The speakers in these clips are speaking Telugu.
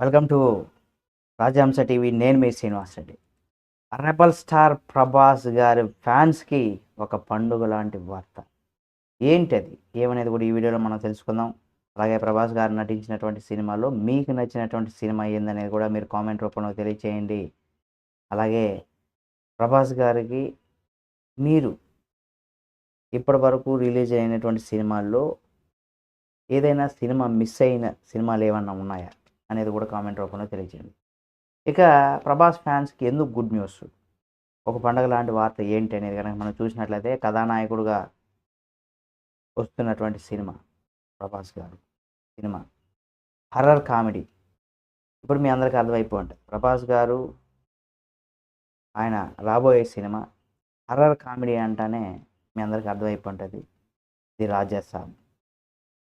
Welcome to Rajahamsa TV. నేను మీ శ్రీనివాస్ రెడ్డి. రెబల్ స్టార్ ప్రభాస్ గారి ఫ్యాన్స్కి ఒక పండుగ లాంటి వార్త. ఏంటది? ఏమనేది కూడా ఈ వీడియోలో మనం తెలుసుకుందాం. అలాగే ప్రభాస్ గారు నటించినటువంటి సినిమాలో మీకు నచ్చినటువంటి సినిమా ఏందనేది కూడా మీరు కామెంట్ రూపంలో తెలియచేయండి. అలాగే ప్రభాస్ గారికి మీరు ఇప్పటి వరకు రిలీజ్ అయినటువంటి సినిమాల్లో ఏదైనా సినిమా మిస్ అయిన సినిమాలు ఏమన్నా ఉన్నాయా? అనేది కూడా కామెంట్ రూపంలో తెలియజేయండి. ఇక ప్రభాస్ ఫ్యాన్స్కి ఎందుకు గుడ్ న్యూస్? ఒక పండగ లాంటి వార్త ఏంటి అనేది కనుక మనం చూసినట్లయితే కథానాయకుడుగా వస్తున్నటువంటి సినిమా ప్రభాస్ గారు. సినిమా. Horror comedy. ఇప్పుడు మీ అందరికీ అర్థమైపోయి ఉంటాయి ప్రభాస్ గారు ఆయన రాబోయే సినిమా హర్రర్ కామెడీ అంటేనే మీ అందరికీ అర్థమైపోయి ఉంటుంది ఇది రాజాసాబ్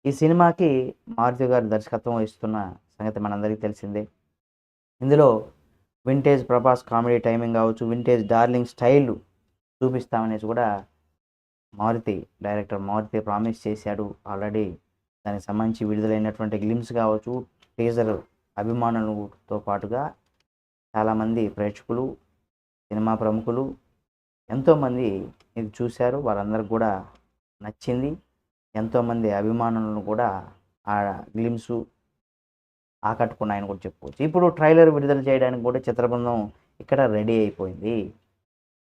ఈ సినిమాకి మారుతి గారు దర్శకత్వం వహిస్తున్న సంగతి మనందరికీ తెలిసిందే. ఇందులో వింటేజ్ ప్రభాస్ కామెడీ టైమింగ్ కావచ్చు వింటేజ్ డార్లింగ్ స్టైల్ చూపిస్తామనేసి కూడా మారుతి డైరెక్టర్ మారుతి ప్రామిస్ చేశాడు. ఆల్రెడీ దానికి సంబంధించి విడుదలైనటువంటి గ్లిమ్స్ కావచ్చు టీజర్ అభిమానులతో పాటుగా చాలామంది ప్రేక్షకులు సినిమా ప్రముఖులు ఎంతోమంది ఇది చూశారు. వారందరికి కూడా నచ్చింది. ఎంతోమంది అభిమానులను కూడా ఆ గ్లిమ్స్ ఆకట్టుకున్నాయని కూడా చెప్పుకోవచ్చు. ఇప్పుడు ట్రైలర్ విడుదల చేయడానికి కూడా చిత్రబృందం ఇక్కడ రెడీ అయిపోయింది.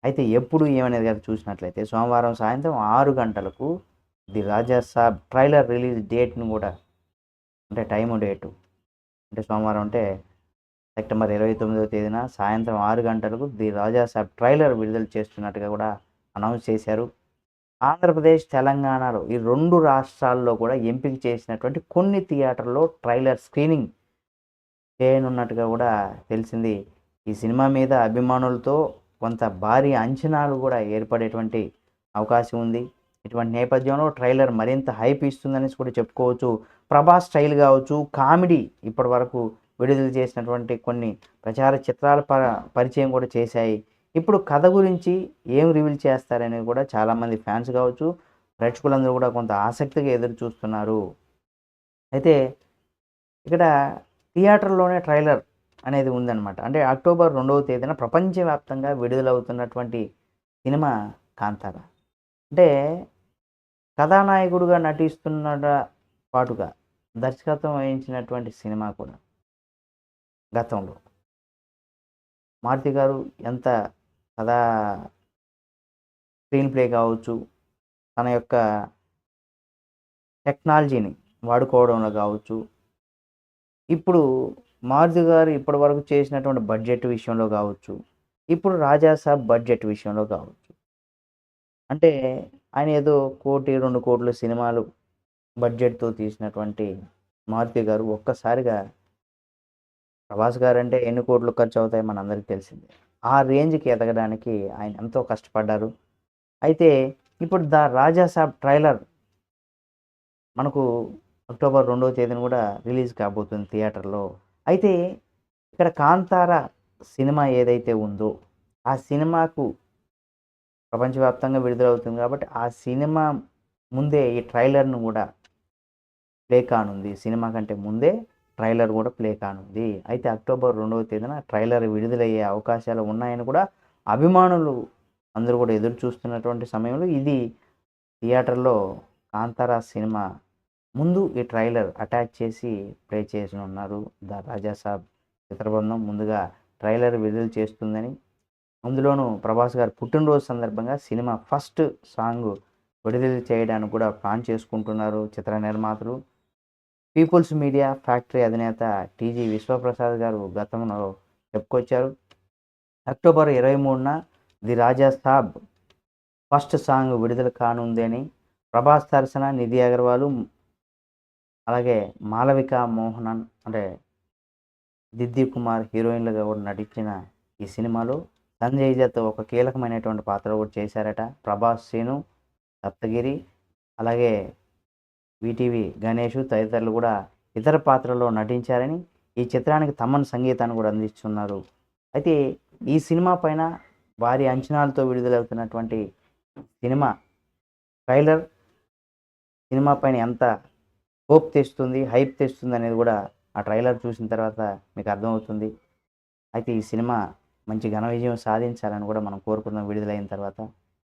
అయితే ఎప్పుడు ఏమనేది కదా చూసినట్లయితే సోమవారం సాయంత్రం ఆరు గంటలకు the Raja Saab trailer release డేట్ను కూడా అంటే టైము డేటు అంటే సోమవారం అంటే సెప్టెంబర్ ఇరవై తొమ్మిదవ తేదీన సాయంత్రం ఆరు గంటలకు ది రాజా సాబ్ ట్రైలర్ విడుదల చేస్తున్నట్టుగా కూడా అనౌన్స్ చేశారు. ఆంధ్రప్రదేశ్ తెలంగాణలో ఈ రెండు రాష్ట్రాల్లో కూడా ఎంపిక చేసినటువంటి కొన్ని థియేటర్లో ట్రైలర్ స్క్రీనింగ్ చేయనున్నట్టుగా కూడా తెలిసింది. ఈ సినిమా మీద అభిమానులతో కొంత భారీ అంచనాలు కూడా ఏర్పడేటువంటి అవకాశం ఉంది. ఇటువంటి నేపథ్యంలో ట్రైలర్ మరింత హైప్ ఇస్తుందనేసి కూడా చెప్పుకోవచ్చు. ప్రభాస్ స్టైల్ కావచ్చు కామెడీ ఇప్పటి వరకు విడుదల చేసినటువంటి కొన్ని ప్రచార చిత్రాల ప పరిచయం కూడా చేశాయి. ఇప్పుడు కథ గురించి ఏం రివీల్ చేస్తారనేది కూడా చాలామంది ఫ్యాన్స్ కావచ్చు ప్రేక్షకులందరూ కూడా కొంత ఆసక్తిగా ఎదురు చూస్తున్నారు అయితే ఇక్కడ థియేటర్లోనే ట్రైలర్ అనేది ఉందన్నమాట. అంటే అక్టోబర్ రెండవ తేదీన ప్రపంచవ్యాప్తంగా విడుదలవుతున్నటువంటి సినిమా కాంతార. అంటే కథానాయకుడుగా నటిస్తున్న పాటుగా దర్శకత్వం వహించినటువంటి సినిమా కూడా గతంలో. మారుతి గారు ఎంత కథా స్క్రీన్ ప్లే కావచ్చు తన యొక్క టెక్నాలజీని వాడుకోవడంలో కావచ్చు ఇప్పుడు మారుతి గారు ఇప్పటి వరకు చేసినటువంటి బడ్జెట్ విషయంలో కావచ్చు ఇప్పుడు రాజాసాబ్ బడ్జెట్ విషయంలో కావచ్చు. అంటే ఆయన ఏదో కోటి రెండు కోట్ల సినిమాలు బడ్జెట్తో తీసినటువంటి మారుతి గారు ఒక్కసారిగా ప్రభాస్ గారు అంటే ఎన్ని కోట్లు ఖర్చు అవుతాయి మనందరికీ తెలిసిందే. ఆ రేంజ్కి ఎదగడానికి ఆయన ఎంతో కష్టపడ్డారు. అయితే ఇప్పుడు ద రాజాసాబ్ ట్రైలర్ మనకు అక్టోబర్ రెండవ తేదీన కూడా రిలీజ్ కాబోతుంది థియేటర్లో. అయితే ఇక్కడ కాంతార సినిమా ఏదైతే ఉందో ఆ సినిమాకు ప్రపంచవ్యాప్తంగా విడుదలవుతుంది కాబట్టి ఆ సినిమా ముందే ఈ ట్రైలర్ను కూడా ప్లే కానుంది. సినిమా కంటే ముందే ట్రైలర్ కూడా ప్లే కానుంది. అయితే అక్టోబర్ రెండవ తేదీన ట్రైలర్ విడుదలయ్యే అవకాశాలు ఉన్నాయని కూడా అభిమానులు అందరూ కూడా ఎదురు చూస్తున్నటువంటి సమయంలో ఇది థియేటర్లో కాంతారా సినిమా ముందు ఈ ట్రైలర్ అటాచ్ చేసి ప్లే చేసి ఉన్నారు ద రాజాసాబ్ చిత్రబృందం. ముందుగా ట్రైలర్ విడుదల చేస్తుందని. అందులోనూ ప్రభాస్ గారు పుట్టినరోజు సందర్భంగా సినిమా ఫస్ట్ సాంగ్ విడుదల చేయడానికి కూడా ప్లాన్ చేసుకుంటున్నారు చిత్ర నిర్మాతలు. పీపుల్స్ మీడియా ఫ్యాక్టరీ అధినేత టీజీ విశ్వప్రసాద్ గారు గతంలో చెప్పుకొచ్చారు. అక్టోబర్ ఇరవై మూడున the Raja Saab first song విడుదల కానుంది అని ప్రభాస్ దర్శన నిధి అగర్వాల్ అలాగే మాలవిక మోహనన్ అంటే దిద్ది కుమార్ హీరోయిన్లుగా కూడా నటించిన ఈ సినిమాలో సంజయ్ దత్ ఒక కీలకమైనటువంటి పాత్ర కూడా చేశారట. ప్రభాస్ సీను సప్తగిరి అలాగే విటీవీ గణేష్ తదితరులు కూడా ఇతర పాత్రల్లో నటించారని ఈ చిత్రానికి తమన్ సంగీతాన్ని కూడా అందిస్తున్నారు. అయితే ఈ సినిమా పైన భారీ అంచనాలతో విడుదలవుతున్నటువంటి సినిమా ట్రైలర్ సినిమా పైన ఎంత హోప్ తెస్తుంది హైప్ తెస్తుంది అనేది కూడా ఆ ట్రైలర్ చూసిన తర్వాత మీకు అర్థమవుతుంది. అయితే ఈ సినిమా మంచి ఘన విజయం సాధించాలని కూడా మనం కోరుకుందాం విడుదలైన తర్వాత.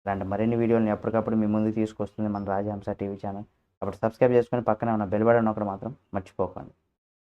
ఇలాంటి మరిన్ని వీడియోలను ఎప్పటికప్పుడు మీ ముందుకు తీసుకొస్తుంది మన రాజహంస టీవీ ఛానల్. కాబట్టి సబ్స్క్రైబ్ చేసుకొని పక్కనే ఉన్న బెల్ బటన్ ఒకటి మాత్రం మర్చిపోకండి.